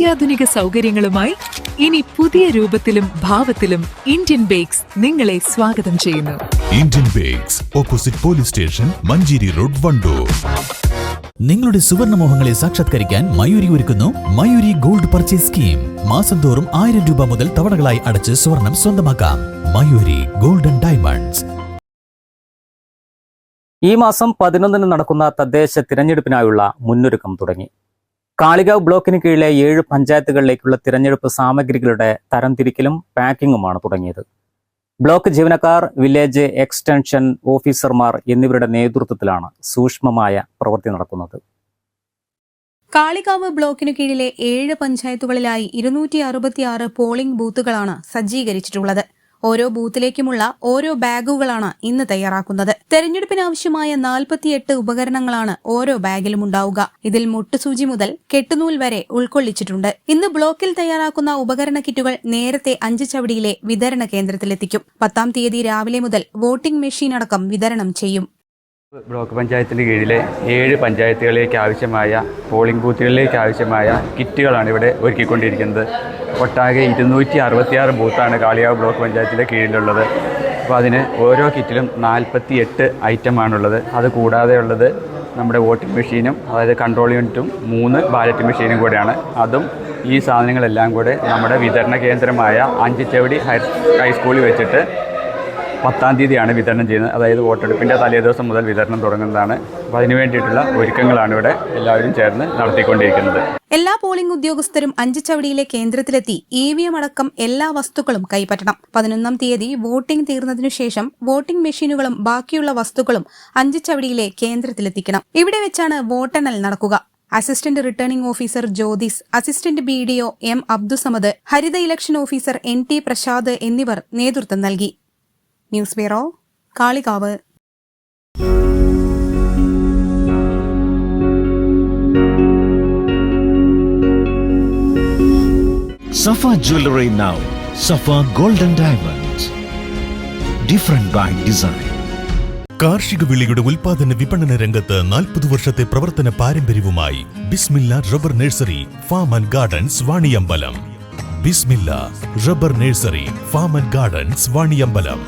അത്യാധുനിക സൗകര്യങ്ങളുമായി ഇനി പുതിയ രൂപത്തിലും ഭാവത്തിലും ഇന്ത്യൻ ബേക്സ് നിങ്ങളെ സ്വാഗതം ചെയ്യുന്നു. Indian bakes opposite police station Manjeri road Wandoor. നിങ്ങളുടെ സുവർണമോഹങ്ങളെ സാക്ഷാത്കരിക്കാൻ മയൂരി ഒരുക്കുന്നു മയൂരി ഗോൾഡ് പർച്ചേസ് സ്കീം. മാസം തോറും ആയിരം രൂപ മുതൽ തവണകളായി അടച്ച് സ്വർണം സ്വന്തമാക്കാം. Mayuri golden diamonds. ഈ മാസം പതിനൊന്നിന് നടക്കുന്ന തദ്ദേശ തിരഞ്ഞെടുപ്പിനായുള്ള മുന്നൊരുക്കം തുടങ്ങി. കാളികാവ് ബ്ലോക്കിന് കീഴിലെ ഏഴ് പഞ്ചായത്തുകളിലേക്കുള്ള തിരഞ്ഞെടുപ്പ് സാമഗ്രികളുടെ തരംതിരിക്കലും പാക്കിങ്ങുമാണ് തുടങ്ങിയത്. ബ്ലോക്ക് ജീവനക്കാർ വില്ലേജ് എക്സ്റ്റൻഷൻ ഓഫീസർമാർ എന്നിവരുടെ നേതൃത്വത്തിലാണ് സൂക്ഷ്മമായ പ്രവൃത്തി നടക്കുന്നത്. കാളികാവ് ബ്ലോക്കിനു കീഴിലെ ഏഴ് പഞ്ചായത്തുകളിലായി ഇരുന്നൂറ്റി പോളിംഗ് ബൂത്തുകളാണ് സജ്ജീകരിച്ചിട്ടുള്ളത്. ഓരോ ബൂത്തിലേക്കുമുള്ള ഓരോ ബാഗുകളാണ് ഇന്ന് തയ്യാറാക്കുന്നത്. തെരഞ്ഞെടുപ്പിനാവശ്യമായ നാൽപ്പത്തിയെട്ട് ഉപകരണങ്ങളാണ് ഓരോ ബാഗിലും ഉണ്ടാവുക. ഇതിൽ മുട്ടുസൂചി മുതൽ കെട്ടുനൂൽ വരെ ഉൾക്കൊള്ളിച്ചിട്ടുണ്ട്. ഇന്ന് ബ്ലോക്കിൽ തയ്യാറാക്കുന്ന ഉപകരണ കിറ്റുകൾ നേരത്തെ അഞ്ച് ചവടിയിലെ വിതരണ കേന്ദ്രത്തിലെത്തിക്കും. പത്താം തീയതി രാവിലെ മുതൽ വോട്ടിംഗ് മെഷീൻ അടക്കം വിതരണം ചെയ്യും. ബ്ലോക്ക് പഞ്ചായത്തിന് കീഴിലെ ഏഴ് പഞ്ചായത്തുകളിലേക്ക് ആവശ്യമായ പോളിംഗ് ബൂത്തുകളിലേക്ക് ആവശ്യമായ കിറ്റുകളാണ് ഇവിടെ ഒരുക്കിക്കൊണ്ടിരിക്കുന്നത്. ഒട്ടാകെ ഇരുന്നൂറ്റി അറുപത്തിയാറ് ബൂത്താണ് കാളിയാവ് ബ്ലോക്ക് പഞ്ചായത്തിന്റെ കീഴിലുള്ളത്. അപ്പോൾ അതിന് ഓരോ കിറ്റിലും നാൽപ്പത്തി എട്ട് ഐറ്റമാണുള്ളത്. അത് കൂടാതെ ഉള്ളത് നമ്മുടെ വോട്ടിംഗ് മെഷീനും അതായത് കൺട്രോൾ യൂണിറ്റും മൂന്ന് ബാലറ്റ് മെഷീനും കൂടെയാണ്. അതും ഈ സാധനങ്ങളെല്ലാം കൂടെ നമ്മുടെ വിതരണ കേന്ദ്രമായ അഞ്ചിച്ചവടി ഹയർ ഹൈസ്കൂളിൽ വെച്ചിട്ട് പത്താം തീയതിയാണ് വിതരണം ചെയ്യുന്നത്. അതായത് വോട്ടെടുപ്പിന്റെ തലേദിവസം മുതൽ വിതരണം തുടങ്ങുന്നതാണ്. അപ്പോൾ അതിന് വേണ്ടിയിട്ടുള്ള ഒരുക്കങ്ങളാണ് ഇവിടെ എല്ലാവരും ചേർന്ന് നടത്തിക്കൊണ്ടിരിക്കുന്നത്. എല്ലാ പോളിംഗ് ഉദ്യോഗസ്ഥരും അഞ്ച് ചവടിയിലെ കേന്ദ്രത്തിലെത്തി ഇ വി എം അടക്കം എല്ലാ വസ്തുക്കളും കൈപ്പറ്റണം. പതിനൊന്നാം തീയതി വോട്ടിംഗ് തീർന്നതിനു ശേഷം വോട്ടിംഗ് മെഷീനുകളും ബാക്കിയുള്ള വസ്തുക്കളും അഞ്ച് ചവടിയിലെ കേന്ദ്രത്തിലെത്തിക്കണം. ഇവിടെ വെച്ചാണ് വോട്ടെണ്ണൽ നടക്കുക. Assistant returning officer Jyothis assistant B D O M Abdussamad ഹരിത election officer N T Prasad എന്നിവർ നേതൃത്വം നൽകി. News bureau Kalikavu Safa Jewelry now. Safa Golden Diamonds. Different by design. കാർഷിക വിളിയുടെ ഉൽപാദന വിപണന രംഗത്ത് നാൽപ്പത് വർഷത്തെ പ്രവർത്തന പാരമ്പര്യവുമായി Bismilla rubber nursery farm and gardens Vaniyambalam Bismilla rubber nursery farm and gardens Vaniyambalam